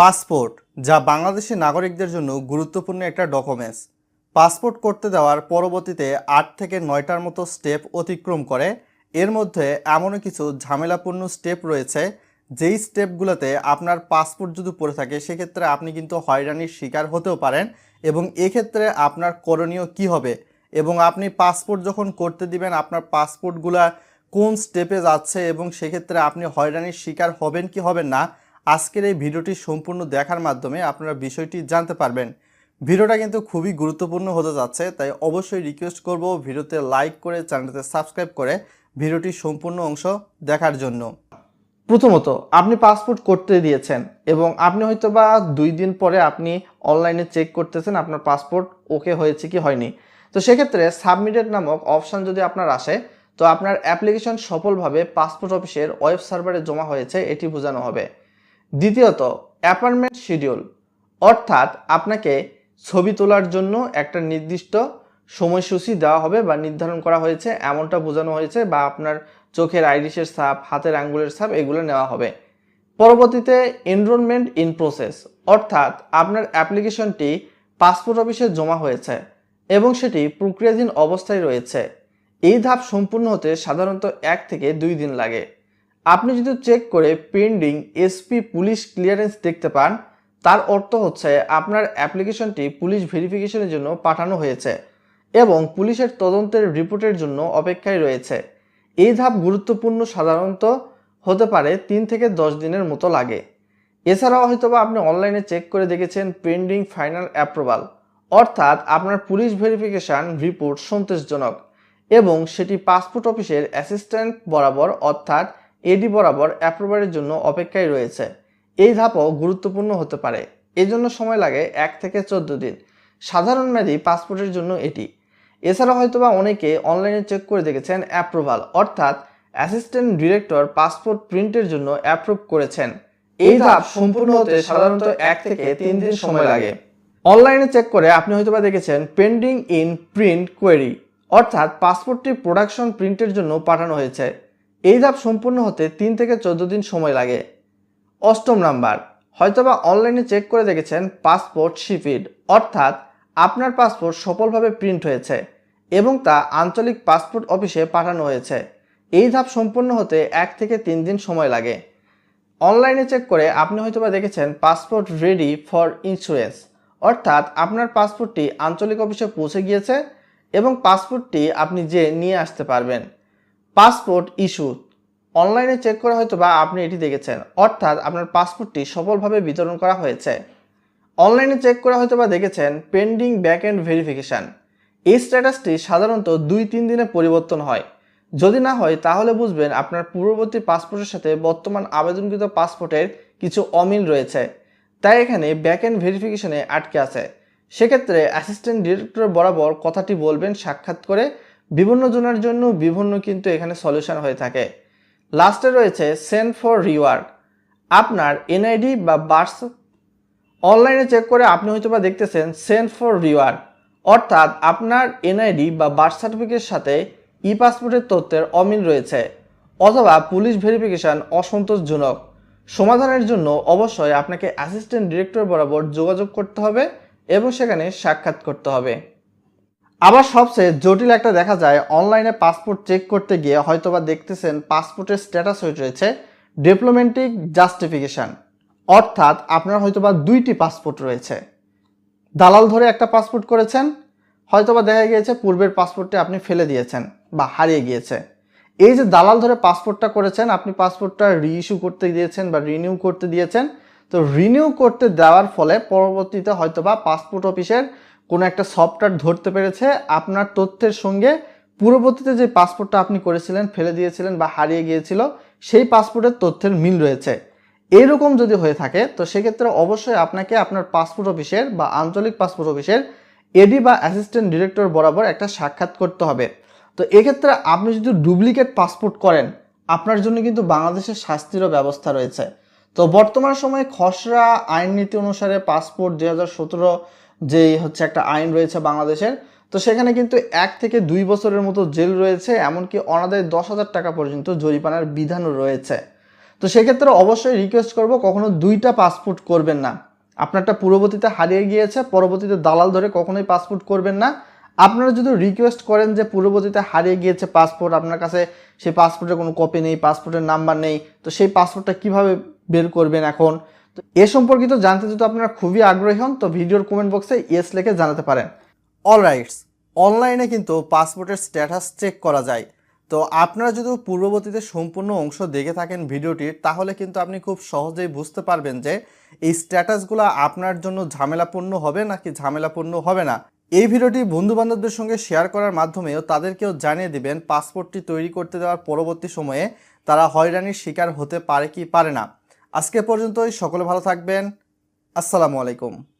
Passport, যা বাংলাদেশি নাগরিকদের জন্য গুরুত্বপূর্ণ একটা ডকুমেন্টস। পাসপোর্ট করতে দেওয়ার পরবর্তীতে আট থেকে নয়টার মতো স্টেপ অতিক্রম করে। এর মধ্যে এমনও কিছু ঝামেলাপূর্ণ স্টেপ রয়েছে, যেই স্টেপগুলোতে আপনার পাসপোর্ট যদি পড়ে থাকে, সেক্ষেত্রে আপনি কিন্তু হয়রানির শিকার হতেও পারেন এবং এক্ষেত্রে আপনার করণীয় কি হবে? এবং আপনি পাসপোর্ট যখন করতে দিবেন, আপনার পাসপোর্টগুলা কোন স্টেপে যাচ্ছে এবং সেক্ষেত্রে আপনি হয়রানির শিকার হবেন কি হবেন না আজকের এই ভিডিওটি সম্পূর্ণ দেখার মাধ্যমে আপনারা বিষয়টি জানতে পারবেন। ভিডিওটা কিন্তু খুবই গুরুত্বপূর্ণ হতে যাচ্ছে, তাই অবশ্যই রিকোয়েস্ট করব ভিডিওতে লাইক করে চ্যানেলটিতে সাবস্ক্রাইব করে ভিডিওটির সম্পূর্ণ অংশ দেখার জন্য। প্রথমত, আপনি পাসপোর্ট করতে দিয়েছেন এবং আপনি হয়তো বা দুই দিন পরে আপনি অনলাইনে চেক করতেছেন আপনার পাসপোর্ট ওকে হয়েছে কি হয়নি। তো সেক্ষেত্রে সাবমিটেড নামক অপশান যদি আপনার আসে, তো আপনার অ্যাপ্লিকেশন সফলভাবে পাসপোর্ট অফিসের ওয়েব সার্ভারে জমা হয়েছে, এটি বোঝানো হবে। দ্বিতীয়ত অ্যাপয়েন্টমেন্ট শিডিউল, অর্থাৎ আপনাকে ছবি তোলার জন্য একটা নির্দিষ্ট সময়সূচি দেওয়া হবে বা নির্ধারণ করা হয়েছে, এমনটা বোঝানো হয়েছে বা আপনার চোখের আইরিশের ছাপ, হাতের আঙ্গুলের ছাপ, এগুলো নেওয়া হবে। পরবর্তীতে এনরোলমেন্ট ইন প্রসেস অর্থাৎ আপনার অ্যাপ্লিকেশনটি পাসপোর্ট অফিসে জমা হয়েছে এবং সেটি প্রক্রিয়াধীন অবস্থায় রয়েছে। এই ধাপ সম্পূর্ণ হতে সাধারণত এক থেকে দুই দিন লাগে। আপনি যদি চেক করে পেন্ডিং এসপি পুলিশ ক্লিয়ারেন্স দেখতে পান, তার অর্থ হচ্ছে আপনার অ্যাপ্লিকেশনটি পুলিশ ভেরিফিকেশনের জন্য পাঠানো হয়েছে এবং পুলিশের তদন্তের রিপোর্টের জন্য অপেক্ষায় রয়েছে। এই ধাপ গুরুত্বপূর্ণ সাধারণত হতে পারে তিন থেকে দশ দিনের মতো লাগে। এছাড়াও হয়তোবা আপনি অনলাইনে চেক করে দেখেছেন পেন্ডিং ফাইনাল অ্যাপ্রুভাল অর্থাৎ আপনার পুলিশ ভেরিফিকেশন রিপোর্ট সন্তোষজনক এবং সেটি পাসপোর্ট অফিসের অ্যাসিস্ট্যান্ট বরাবর, অর্থাৎ এডি বরাবর অ্যাপ্রুভারের জন্য অপেক্ষায় রয়েছে। এই ধাপও গুরুত্বপূর্ণ হতে পারে। এজন্য সময় লাগে এক থেকে চোদ্দ দিন। সাধারণ মেয়াদী পাসপোর্টের জন্য এটি। এছাড়া হয়তোবা অনেকে অনলাইনে চেক করে দেখেছেন অ্যাপ্রুভাল অর্থাৎ অ্যাসিস্ট্যান্ট ডিরেক্টর পাসপোর্ট প্রিন্টের জন্য অ্যাপ্রুভ করেছেন। এই ধাপ সম্পূর্ণ হতে সাধারণত এক থেকে তিন দিন সময় লাগে। অনলাইনে চেক করে আপনি হয়তোবা দেখেছেন পেন্ডিং ইন প্রিন্ট কোয়েরি অর্থাৎ পাসপোর্টটি প্রোডাকশন প্রিন্টের জন্য পাঠানো হয়েছে। এই ধাপ সম্পূর্ণ হতে তিন থেকে চোদ্দ দিন সময় লাগে। অষ্টম নাম্বার, হয়তোবা অনলাইনে চেক করে দেখেছেন পাসপোর্ট শিপিড অর্থাৎ আপনার পাসপোর্ট সফলভাবে প্রিন্ট হয়েছে এবং তা আঞ্চলিক পাসপোর্ট অফিসে পাঠানো হয়েছে। এই ধাপ সম্পূর্ণ হতে এক থেকে তিন দিন সময় লাগে। অনলাইনে চেক করে আপনি হয়তোবা দেখেছেন পাসপোর্ট রেডি ফর ইন্স্যুরেন্স অর্থাৎ আপনার পাসপোর্টটি আঞ্চলিক অফিসে পৌঁছে গিয়েছে এবং পাসপোর্টটি আপনি যে নিয়ে আসতে পারবেন। Passport issue. অনলাইনে চেক করে হয়তো বা আপনি এটি দেখেছেন। অর্থাৎ আপনার পাসপোর্টটি সফলভাবে বিতরণ করা হয়েছে। অনলাইনে চেক করে হয়তো বা দেখেছেন পেন্ডিং ব্যাক এন্ড ভেরিফিকেশান। এই স্ট্যাটাসটি সাধারণত দুই তিন দিনে পরিবর্তন হয়। যদি না হয়, তাহলে বুঝবেন আপনার পূর্ববর্তী পাসপোর্টের সাথে বর্তমান আবেদনকৃত পাসপোর্টের কিছু অমিল রয়েছে। তাই এখানে ব্যাক এন্ড ভেরিফিকেশনে আটকে আছে। সেক্ষেত্রে অ্যাসিস্ট্যান্ট ডিরেক্টর বরাবর কথাটি বলবেন সাক্ষাৎ করে বিভিন্ন জনের জন্য বিভিন্ন কিন্তু এখানে সলিউশন হয়ে থাকে। লাস্টে রয়েছে সেন্ড ফর রিওয়ার্ড আপনার এনআইডি বা বার্স অনলাইনে চেক করে আপনি হয়তো বা দেখতেছেন সেন্ড ফর রিওয়ার্ড অর্থাৎ আপনার এনআইডি বা বার্থ সার্টিফিকেটের সাথে ই পাসপোর্টের তথ্যের অমিল রয়েছে, অথবা পুলিশ ভেরিফিকেশন অসন্তোষজনক। সমাধানের জন্য অবশ্যই আপনাকে অ্যাসিস্ট্যান্ট ডিরেক্টর বরাবর যোগাযোগ করতে হবে এবং সেখানে সাক্ষাৎ করতে হবে। আবার সবচেয়ে জটিল একটা দেখা যায়, অনলাইনে পাসপোর্ট চেক করতে গিয়ে হয়তোবা দেখতেছেন পাসপোর্টের স্ট্যাটাস হয়ে রয়েছে ডিপ্লোমেটিক জাস্টিফিকেশন অর্থাৎ আপনার হয়তোবা দুইটি পাসপোর্ট রয়েছে। দালাল ধরে একটা পাসপোর্ট করেছেন, হয়তোবা দেখা গিয়েছে পূর্বের পাসপোর্টটি আপনি ফেলে দিয়েছেন বা হারিয়ে গিয়েছে। এই যে দালাল ধরে পাসপোর্টটা করেছেন, আপনি পাসপোর্টটা রিইস্যু করতে দিয়েছেন বা রিনিউ করতে দিয়েছেন, তো রিনিউ করতে দেওয়ার ফলে পরবর্তীতে হয়তোবা পাসপোর্ট অফিসের কোনো একটা সফটওয়্যার ধরতে পেরেছে, আপনার তথ্যের সঙ্গে পূর্ববর্তীতে যে পাসপোর্টটা আপনি করেছিলেন, ফেলে দিয়েছিলেন বা হারিয়ে গিয়েছিল, সেই পাসপোর্টের তথ্যের মিল রয়েছে। এরকম যদি হয়ে থাকে, তো সেক্ষেত্রে অবশ্যই আপনাকে আপনার পাসপোর্ট অফিসের বা আঞ্চলিক পাসপোর্ট অফিসের এডি বা অ্যাসিস্ট্যান্ট ডিরেক্টর বরাবর একটা সাক্ষাৎ করতে হবে। তো এক্ষেত্রে আপনি যদি ডুপ্লিকেট পাসপোর্ট করেন, আপনার জন্য কিন্তু বাংলাদেশের শাস্তিরও ব্যবস্থা রয়েছে। তো বর্তমান সময়ে খসড়া আইন নীতি অনুসারে পাসপোর্ট দুই হাজার সতেরো যেই হচ্ছে একটা আইন রয়েছে বাংলাদেশের, তো সেখানে কিন্তু এক থেকে দুই বছরের মতো জেল রয়েছে, এমনকি অনাদায় দশ হাজার টাকা পর্যন্ত জরিমানার বিধানও রয়েছে। তো সেক্ষেত্রে অবশ্যই রিকোয়েস্ট করব, কখনো দুইটা পাসপোর্ট করবেন না। আপনারটা পূর্ববর্তীতে হারিয়ে গিয়েছে, পরবর্তীতে দালাল ধরে কখনোই পাসপোর্ট করবেন না। আপনারা যদি রিকোয়েস্ট করেন যে পূর্ববর্তীতে হারিয়ে গিয়েছে পাসপোর্ট আপনার কাছে সেই পাসপোর্টের কোনো কপি নেই পাসপোর্টের নাম্বার নেই, তো সেই পাসপোর্টটা কীভাবে বের করবেন এখন? তো এ সম্পর্কিত জানতে যদি আপনারা খুবই আগ্রহী হন, তো ভিডিওর কমেন্ট বক্সে ইয়েস লিখে জানাতে পারেন। অল রাইটস অনলাইনে কিন্তু পাসপোর্টের স্ট্যাটাস চেক করা যায়। তো আপনারা যদি পূর্ববর্তীতে সম্পূর্ণ অংশ দেখে থাকেন ভিডিওটির তাহলে কিন্তু আপনি খুব সহজেই বুঝতে পারবেন যে এই স্ট্যাটাসগুলো আপনার জন্য ঝামেলাপূর্ণ হবে নাকি ঝামেলাপূর্ণ হবে না। এই ভিডিওটি বন্ধু বান্ধবদের সঙ্গে শেয়ার করার মাধ্যমেও তাদেরকেও জানিয়ে দিবেন পাসপোর্টটি তৈরি করতে দেওয়ার পরবর্তী সময়ে তারা হয়রানির শিকার হতে পারে কি পারে না। আজকে পর্যন্তই সকলে ভালো থাকবেন। আসসালামু আলাইকুম।